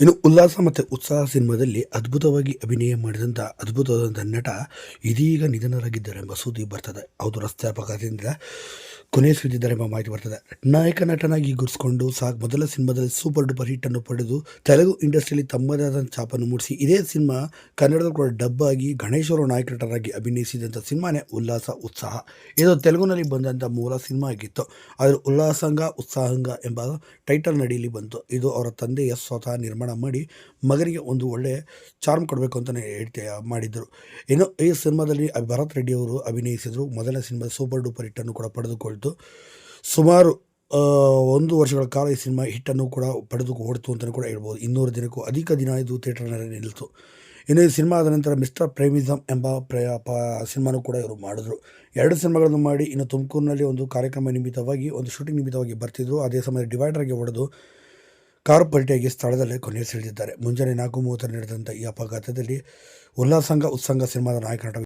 ಇನ್ನು ಉಲ್ಲಾಸ ಮತ್ತು ಉತ್ಸಾಹ ಸಿನಿಮಾದಲ್ಲಿ ಅದ್ಭುತವಾಗಿ ಅಭಿನಯ ಮಾಡಿದಂಥ ಅದ್ಭುತವಾದಂಥ ನಟ ಇದೀಗ ನಿಧನರಾಗಿದ್ದಾರೆ ಎಂಬ ಸುದ್ದಿ ಬರ್ತದೆ. ಹೌದು, ರಸ್ತೆ ಅಪಘಾತದಿಂದ ಕೊನೆ ಸುರಿದಿದ್ದಾರೆ ಎಂಬ ಮಾಹಿತಿ ಬರ್ತದೆ. ನಾಯಕ ನಟನಾಗಿ ಗುರ್ಸ್ಕೊಂಡು ಸಾಕ್ ಮೊದಲ ಸಿನಿಮಾದಲ್ಲಿ ಸೂಪರ್ ಡೂಪರ್ ಹಿಟ್ ಅನ್ನು ಪಡೆದು ತೆಲುಗು ಇಂಡಸ್ಟ್ರಿಯಲ್ಲಿ ತಮ್ಮದೇ ಆದ ಛಾಪನ್ನು ಮೂಡಿಸಿ ಇದೇ ಸಿನಿಮಾ ಕನ್ನಡದ ಕೂಡ ಡಬ್ ಆಗಿ ಗಣೇಶ್ ಅವರು ನಾಯಕ ನಟರಾಗಿ ಅಭಿನಯಿಸಿದಂಥ ಸಿನಿಮಾನೇ ಉಲ್ಲಾಸ, ಉತ್ಸಾಹ. ಇದು ತೆಲುಗುನಲ್ಲಿ ಬಂದಂಥ ಮೂಲ ಸಿನಿಮಾ ಆಗಿತ್ತು ಆದರೆ ಉಲ್ಲಾಸಂಗ, ಉತ್ಸಾಹಂಗ ಎಂಬ ಟೈಟಲ್ ನಡಿಯಲ್ಲಿ ಬಂತು. ಇದು ಅವರ ತಂದೆಯ ಸ್ವತಃ ನಿರ್ಮಾಣ ಮಾಡಿ ಮಗನಿಗೆ ಒಂದು ಒಳ್ಳೆ ಚಾರ್ಮ್ ಕೊಡಬೇಕು ಅಂತಲೇ ಹೇಳ್ತೇ ಮಾಡಿದ್ದರು ಇನ್ನು ಈ ಸಿನಿಮಾದಲ್ಲಿ ಭರತ್ ರೆಡ್ಡಿ ಅವರು ಅಭಿನಯಿಸಿದರು. ಮೊದಲ ಸಿನಿಮಾ ಸೂಪರ್ ಡೂಪರ್ ಹಿಟ್ಟನ್ನು ಕೂಡ ಪಡೆದುಕೊಳ್ತು ಸುಮಾರು ಒಂದು ವರ್ಷಗಳ ಕಾಲ ಈ ಸಿನಿಮಾ ಹಿಟ್ಟನ್ನು ಕೂಡ ಪಡೆದು ಓಡಿತು ಅಂತಲೂ ಕೂಡ ಹೇಳ್ಬೋದು. ಇನ್ನೂರು ದಿನಕ್ಕೂ ಅಧಿಕ ದಿನ ಇದು ಥಿಯೇಟರ್ನಲ್ಲಿ ನಿಲ್ಲಿತು ಇನ್ನು ಈ ಸಿನಿಮಾ ಆದ ನಂತರ ಮಿಸ್ಟರ್ ಪ್ರೇಮಿಸಮ್ ಎಂಬ ಪ್ರಯ ಪ, ಸಿನಿಮಾನೂ ಕೂಡ ಇವರು ಮಾಡಿದ್ರು. ಎರಡು ಸಿನಿಮಾಗಳನ್ನು ಮಾಡಿ ಇನ್ನು ತುಮಕೂರಿನಲ್ಲಿ ಒಂದು ಕಾರ್ಯಕ್ರಮ ನಿಮಿತ್ತವಾಗಿ, ಒಂದು ಶೂಟಿಂಗ್ ನಿಮಿತ್ತವಾಗಿ ಬರ್ತಿದ್ರು. ಅದೇ ಸಮಯ ಡಿವೈಡರ್ಗೆ ಹೊಡೆದು ಕಾರು ಪಲ್ಟಿಯಾಗಿ ಸ್ಥಳದಲ್ಲೇ ಕೊನೆಯುಸಿಳಿದಿದ್ದಾರೆ ಮುಂಜಾನೆ ನಾಲ್ಕು ಮೂವತ್ತರ ನಡೆದಂಥ ಈ ಅಪಘಾತದಲ್ಲಿ ಉಲ್ಲಾಸಂಗ, ಉತ್ಸಂಗ ಸಿನಿಮಾದ ನಾಯಕ